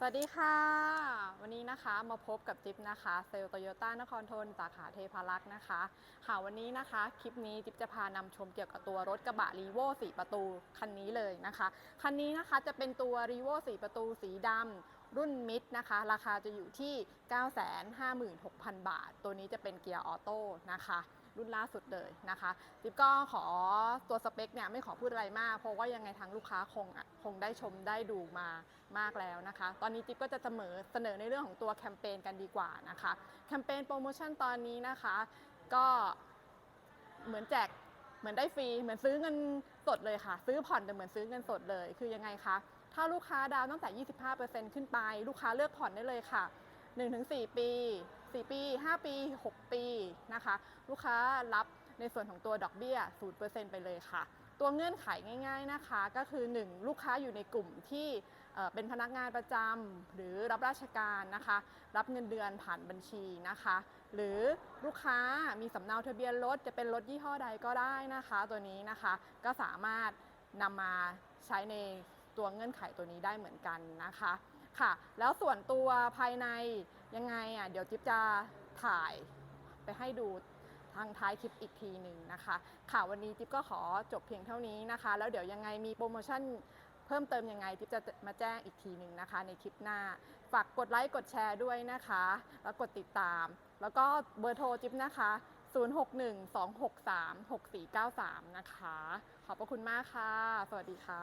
สวัสดีค่ะ วันนี้นะคะมาพบกับจิ๊บนะคะเซลล์โตโยต้านครทนสาขาเทพารักษ์นะคะค่ะวันนี้นะคะคลิปนี้จิ๊บจะพานำชมเกี่ยวกับตัวรถกระบะรีโว4ประตูคันนี้เลยนะคะคันนี้นะคะจะเป็นตัวรีโว4ประตูสีดำรุ่นมิดนะคะ ราคาจะอยู่ที่ 956,000 บาท ตัวนี้จะเป็นเกียร์ออโต้นะคะ รุ่นล่าสุดเลยนะคะจิ๊บก็ขอตัวสเปคเนี่ยไม่ขอพูดอะไรมาก เพราะว่ายังไงทางลูกค้าคงคงได้ชมได้ดูมามากแล้วนะคะ ตอนนี้จิ๊บก็จะเสมอเสนอในเรื่องของตัวแคมเปญกันดีกว่านะคะแคมเปญโปรโมชั่นตอนนี้นะคะก็เหมือนแจกเหมือนได้ฟรีเหมือนซื้อเงินสดเลยค่ะ ซื้อผ่อนแต่เหมือนซื้อเงินสดเลย คือยังไงคะถ้าลูกค้าดาวน์ตั้งแต่ 25%ขึ้นไป ลูกค้าเลือกผ่อนได้เลยค่ะ 1-4 ปี 4 ปี 5 ปี 6 ปีนะคะ ลูกค้ารับในส่วนของตัวดอกเบี้ย 0%ไปเลยค่ะ ตัวเงื่อนไขง่าย ๆนะคะ ก็คือ 1 ลูกค้าอยู่ในกลุ่มที่เอ่อเป็นพนักงานประจำหรือรับราชการนะคะ รับเงินเดือนผ่านบัญชีนะคะ หรือลูกค้ามีสำเนาทะเบียนรถจะเป็นรถยี่ห้อใดก็ได้นะคะ ตัวนี้นะคะก็สามารถนำมาใช้ในตัวเงื่อนไขตัวนี้ได้เหมือนกันนะคะ ค่ะ แล้วส่วนตัวภายในยังไงอะเดี๋ยวจิ๊บจะถ่ายไปให้ดูทางท้ายคลิปอีกทีหนึ่งนะคะ ค่ะวันนี้จิ๊บก็ขอจบเพียงเท่านี้นะคะ แล้วเดี๋ยวยังไงมีโปรโมชั่นเพิ่มเติมยังไงจิ๊บจะมาแจ้งอีกทีหนึ่งนะคะ ในคลิปหน้า ฝากกดไลค์กดแชร์ด้วยนะคะ แล้วกดติดตาม แล้วก็เบอร์โทรจิ๊บนะคะ 0612636493 นะคะ ขอบพระคุณมากค่ะ สวัสดีค่ะ